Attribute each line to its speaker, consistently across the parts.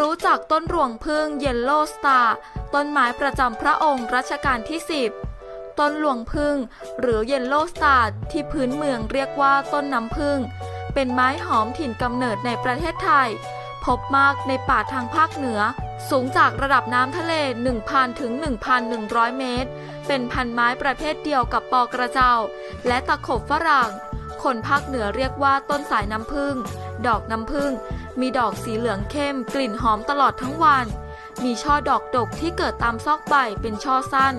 Speaker 1: รู้จักต้นรวงพึ่งเยลโลสตาร์ต้นไม้ประจำพระองค์รัชกาลที่ 10 ต้นหลวงพึ่งหรือเยลโลสตาร์ที่พื้นเมืองเรียกว่าต้นน้ำพึ่ง เป็นไม้หอมถิ่นกำเนิดในประเทศไทย พบมากในป่าทางภาคเหนือ สูงจากระดับน้ำทะเล 1,000 ถึง 1,100 เมตร เป็นพันไม้ประเภทเดียวกับปอกระเจ้า และตะขบฝรั่ง คนภาคเหนือเรียกว่าต้นสายน้ำผึ้ง ดอกน้ำผึ้ง มีดอกสีเหลืองเข้ม กลิ่นหอมตลอดทั้งวัน มีช่อดอกดกที่เกิดตามซอกใบเป็นช่อสั้น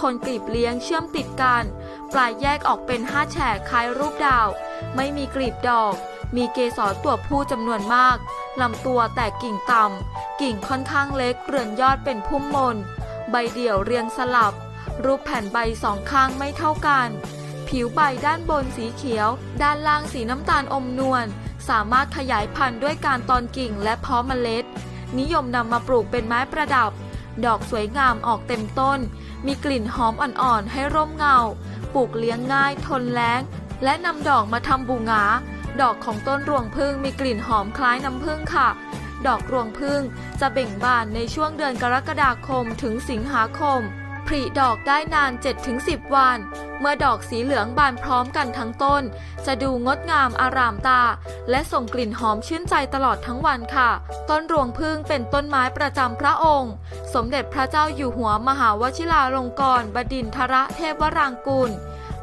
Speaker 1: คนกลีบเลี้ยงเชื่อมติดกัน ปลายแยกออกเป็นห้าแฉกคล้ายรูปดาว ไม่มีกลีบดอก มีเกสรตัวผู้จำนวนมาก ลำตัวแตกกิ่งต่ำ กิ่งค่อนข้างเล็ก เรือนยอดเป็นพุ่มมน ใบเดี่ยวเรียงสลับ รูปแผ่นใบสองข้างไม่เท่ากัน ผิวใบด้านบนสีเขียว ด้านล่างสีน้ำตาลอมนวล สามารถขยายพันธุ์ด้วยการตอนกิ่งและเพาะเมล็ด นิยมนำมาปลูกเป็นไม้ประดับ ดอกสวยงามออกเต็มต้น มีกลิ่นหอมอ่อนๆ ให้ร่มเงา ปลูกเลี้ยงง่าย ทนแล้ง และนำดอกมาทำบูงา ดอกของต้นรวงพึ่งมีกลิ่นหอมคล้ายน้ำผึ้งค่ะ ดอกรวงพึ่งจะเบ่งบานในช่วงเดือนกรกฎาคมถึงสิงหาคม ผลิดอกได้นาน 7-10 วัน เมื่อดอกสีเหลืองบานพร้อมกันทั้งต้น จะดูงดงามอารามตา และส่งกลิ่นหอมชื่นใจตลอดทั้งวันค่ะ ต้นรวงพึ่งเป็นต้นไม้ประจำพระองค์ สมเด็จพระเจ้าอยู่หัวมหาวชิราลงกรณบดินทรเทพวรางกูล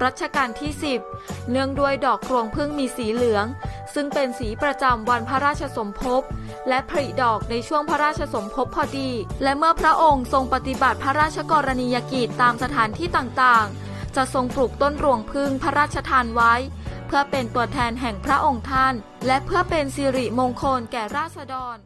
Speaker 1: รัชกาลที่ 10 เนื่องด้วยดอกรวงพึ่งมีสีเหลือง ซึ่งเป็นสีประจำวันพระราชสมภพ และผลิดอกในช่วงพระราชสมภพพอดี และเมื่อพระองค์ทรงปฏิบัติพระราชกรณียกิจตามสถานที่ต่างๆ จะทรงปลูกต้นรวงพึ่งพระราชทานไว้ เพื่อเป็นตัวแทนแห่งพระองค์ท่าน และเพื่อเป็นสิริมงคลแก่ราษฎร